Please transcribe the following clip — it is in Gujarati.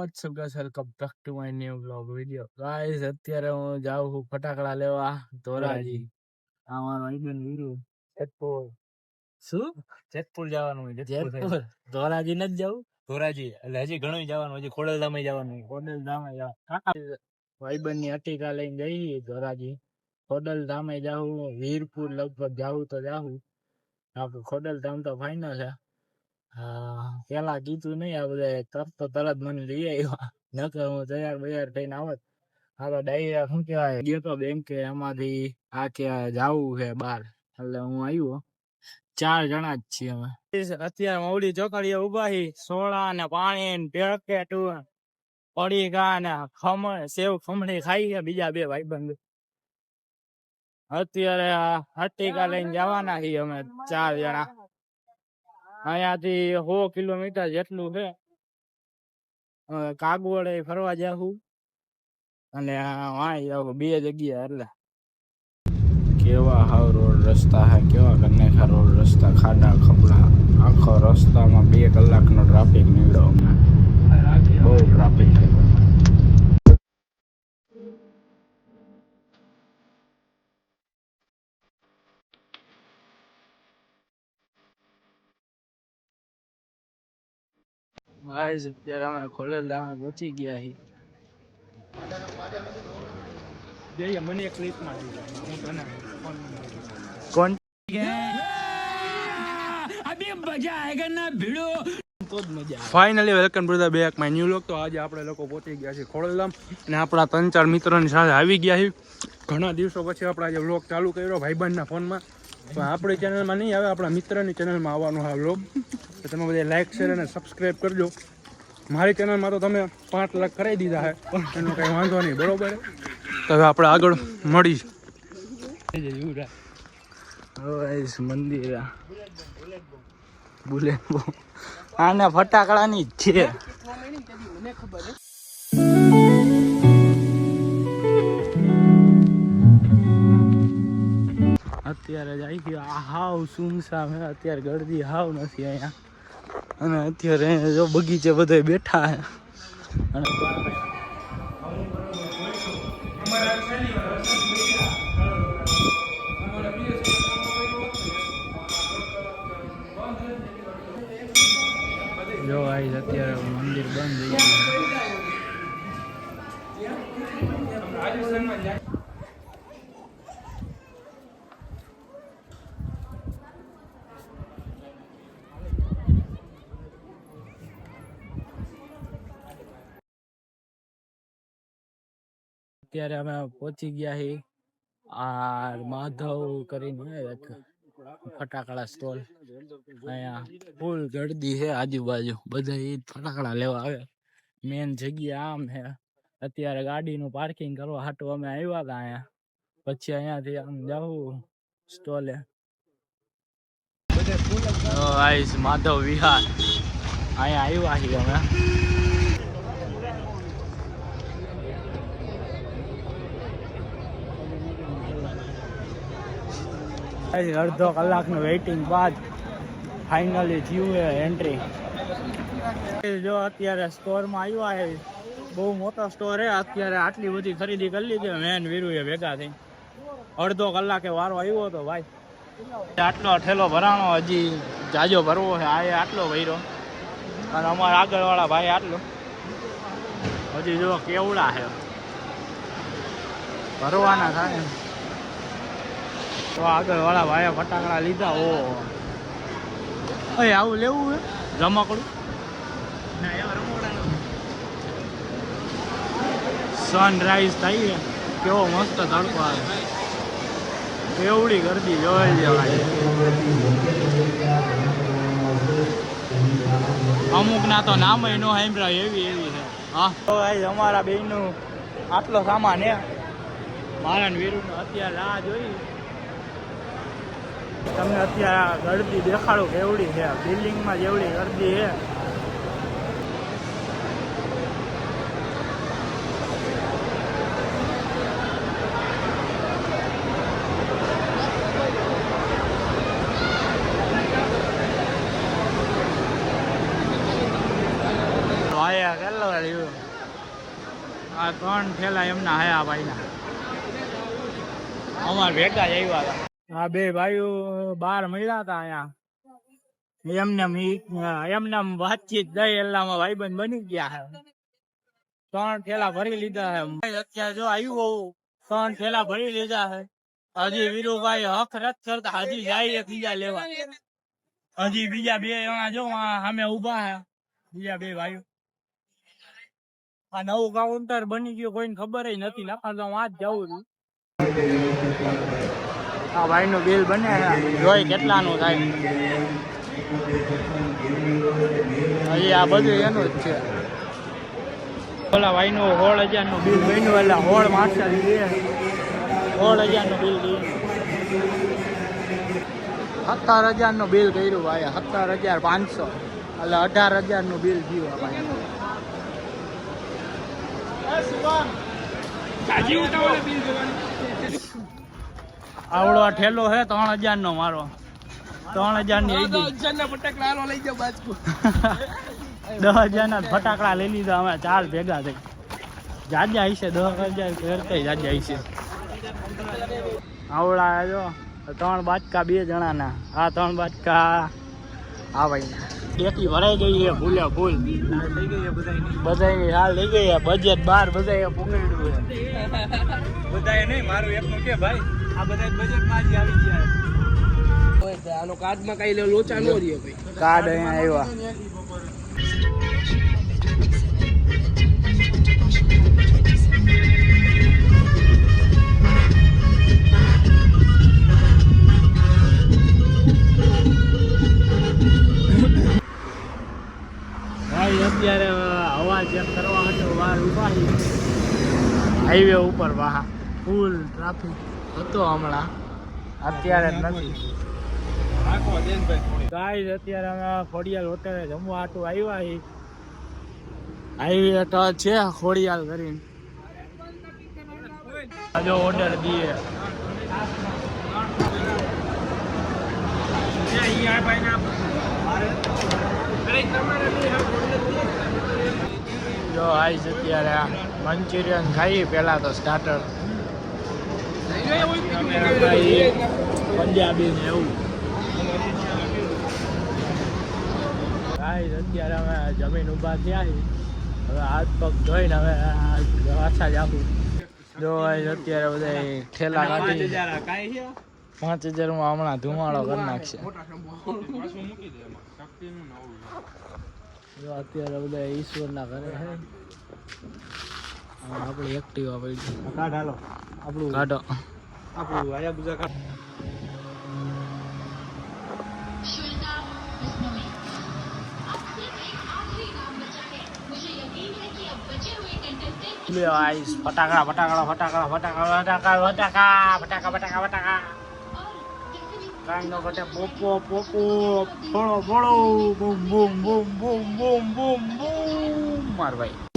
What's up guys welcome back to my new blog video guys અત્યારે હું જાઉં છું ફટાકડા લેવા ધોરાજી. અમારો આઈડન વીરુ. જેતપુર. શું? જેતપુર જવાનું છે જેતપુર ધોરાજી નથી જવું? ધોરાજી એટલે હજી ઘણું જવાનું હજી ખોડલધામે જવાનું ખોડલ જવાનું. જાવ ભાઈબંધની અટીકા લઈને જઈએ ધોરાજી. ખોડલ ધામે જાવું વીરપુર લગભગ જાવું તો જાવું આપણે ખોડલધામ તો ફાઈનલ છે. હા, પેલા કીધું નહીં આ બધા તરત તરત મને લઈ આવ્યા નકર હું તૈયાર બૈયાર થઈને આવત. આ તો ડાયરેક્ટ શું કહેવાય, ગયો તો બેંકે એમાંથી આ કે જાવું છે બાર એટલે હું આવ્યો ચાર જણા જ છીએ અમે. અત્યારે મવડી ચોકડીએ ઊભા હી, સોડા ને પાણી ને પેકેટ પડીકા ને ખમણ, સેવ ખમણી ખાઈ ગયા બીજા બે ભાઈબંધ. અત્યારે હટીકા લઈને જવાના છીએ અમે ચાર જણા. અહીંયાથી સો કિલોમીટર જેટલું છે. કાગવડે ફરવા જાહું. અને વાંય બે જગ્યા એટલે. કેવા હાવ રોડ રસ્તા હે, કેવા કન્નેખા રોડ રસ્તા, ખાડા, ખપડા. આખો રસ્તામાં બે કલાકનો ટ્રાફિક નીકળ્યો. બહુ ટ્રાફિક ગાઈસ અત્યારે અમે ખોલેલ ધામે પહોંચી ગયા છીએ જઈએ મને એક ક્લિપમાં હું તને કોણ? Finally welcome to back my new lock તો આજે આપણે લોકો પહોંચી ગયા છીએ ખોડલધામ અને આપણા ત્રણ ચાર મિત્રોની સાથે આવી ગયા છીએ ઘણા દિવસો પછી આપણે આજે વ્લોગ ચાલુ કર્યો ભાઈબંધના ફોનમાં. પણ આપણી ચેનલમાં નહીં આવે આપણા મિત્રની ચેનલમાં આવવાનો આ વ્લોગ તો તમે બધા લાઈક શેર અને સબસ્ક્રાઈબ કરજો. મારી ચેનલમાં તો તમે પાંચ લાખ કરાવી દીધા છે એનો કંઈ વાંધો નહીં, બરોબર તો હવે આપણે આગળ મળી મંદિર. બુલેટ આને ફટાકડાની જ છે. અત્યારે જ આવી આ હાવ સુમસામ અત્યારે ગળદી હાવ નથી અહીંયા. અને અત્યારે અહીંયા જો બગીચે બધા બેઠા હે. અને જો ગાઈસ અત્યારે મંદિર બંધ થઈ ગયું. અત્યારે અમે પહોંચી ગયા છીએ આ માધવ કરીને એક ફટાકડા સ્ટોલ અહીંયા ફૂલ ગળદી છે આજુબાજુ. બધા એ જ ફટાકડા લેવા આવે. મેન જગ્યા આમ છે અત્યારે ગાડીનું પાર્કિંગ કરવા હાટું અમે આવ્યા હતા અહીંયા. પછી અહીંયાથી આમ જવું સ્ટોલે આઈસ માધવ વિહાર. અહીંયા આવ્યા છીએ અમે. ગાઈસ, અડધો કલાકનું વેઇટિંગ બાદ ફાઇનલી થયું છે એન્ટ્રી જો અત્યારે સ્ટોરમાં આવ્યા છે બહુ મોટો સ્ટોર છે અત્યારે આટલી બધી ખરીદી કરી લીધી મેન વીરુએ ભેગા થઈ અડધો કલાકે વારો આવ્યો હતો ભાઈ. આટલો ઠેલો ભરાણો હજી જાજો ભરવો છે આ આટલો ભર્યો. અને અમારા આગળવાળા ભાઈ આટલો. હજી જો કેવડા છે. ભરવાના થાય તો આગળ વાળા ભાઈએ ફટાકડા લીધા, ઓ. અય આવું લેવું હે? રમકડું? સનરાઈઝ થાય છે. કેવો મસ્ત તડકો આવે. કેવડી ગરદી, જોઈ જવાય અમુક ના તો નામ નો સાંભળાય, એવી એવી છે. હા. તો અમારા બેયનું આટલો સામાન હે મારા વીરુનો અત્યારે રાહ જોઈ. તમને અત્યારે આ ગરદી દેખાડો કેવડી છે. બિલ્ડિંગમાં જેવડી ગરદી છે. ભાયા કેટલા આ ત્રણ થેલા એમના હયા ભાઈના. અમાર ભેગા જ આવ્યા હતા. આ બે ભાઈઓ બાર મળ્યા હતા અહીંયા. એમને એમને વાતચીત થઈ એટલામાં ભાઈબંધ બની ગયા ત્રણ થેલા ભરી લીધા છે. અત્યારે જો આવ્યું હોવું ત્રણ થેલા ભરી લીધા છે. હજી વીરુભાઈ હક રદ કરતા, હજી જાય એક બીજા લેવા. હજી બીજા બે જણા જો સામે ઊભા હે બીજા બે ભાઈઓ. આ નવું કાઉન્ટર બની ગયું, કોઈને ખબર નથી. નકર તો હું આ જ જવું આ ભાઈ નું બિલ બને. જોઈ કેટલાનું થાય. હજી આ બધું એનું જ છે. ઓલા ભાઈ નું હજારનું બિલ બન્યું, એટલે હોળ માસ્ટર દે સોળ હજારનું બિલ સત્તર હજારનું બિલ કર્યું ભાઈ, સત્તર હજાર પાંચસો. એટલે અઢાર હજારનું બિલ થયું ભાઈ. આવડો આ ઠેલો છે ત્રણ હજાર નો મારો. ત્રણ હજારની દસ હજાર ના ફટાકડા લઈ લીધા અમે ચાર ભેગા થઈ. જાજા હશે દસ હજાર કરતા જાજા હશે. આવડા જો ત્રણ બાચકા બે જણા ના આ ત્રણ બાચકા આ ભાઈ. એકી ભરાઈ ગઈ છે ભૂલે ભૂલ. બધાની હાલ લઈ ગઈ બજેટ બાર બધાએ પકડ્યું બધાએ નહીં મારું એકનું કે ભાઈ? આ બધા બજેટમાં જ આવી ગયા આનો કાર્ડમાં કઈ લોચા નો રહ્યો ભાઈ. કાર્ડ અહીંયા આવ્યા. ભાઈ અત્યારે હવા ચેક કરવા માટે વાર ઊભા હાઈવે ઉપર વાહા. ફૂલ ટ્રાફિક હતો હમણાં. અત્યારે નથી. ગાઈસ અત્યારે અમે ખોડિયાલ હોટેલે જમવા આટું આવ્યા છીએ આવી તો છે ખોડિયાલ કરીને. જો ઓર્ડર દઈએ જો આઈસ અત્યારે મંચુરિયન ખાઈએ પેલા તો સ્ટાર્ટર પંજાબી ને એવું ગાઈસ અત્યારે અમે જમીન ઊભા થયા હવે હાથ પગ ધોઈને હવે પાછા જ આપું જો અત્યારે બધા ઠેલા કાઢી પાંચ હજારમાં હમણાં ધુમાડો કરી નાખશે. અત્યારે બધા ઈશ્વરના ઘરે છે. આપણી એક્ટિવા પડી કાઢ હાલો આપણું કાઢો આપણું આયા બીજા કાઢ લે આઈસ ફટાકડા ફટાકડા ફટાકડા ફટાકડા ફટાકડા ફટાકા ફટાકા ફટાકા ફટાકા કાંઈ નો ઘટે પોપો પોપો ફોડો ફોડો બૂમ બૂમ બૂમ બૂમ બૂમ બૂમ બૂમ માર ભાઈ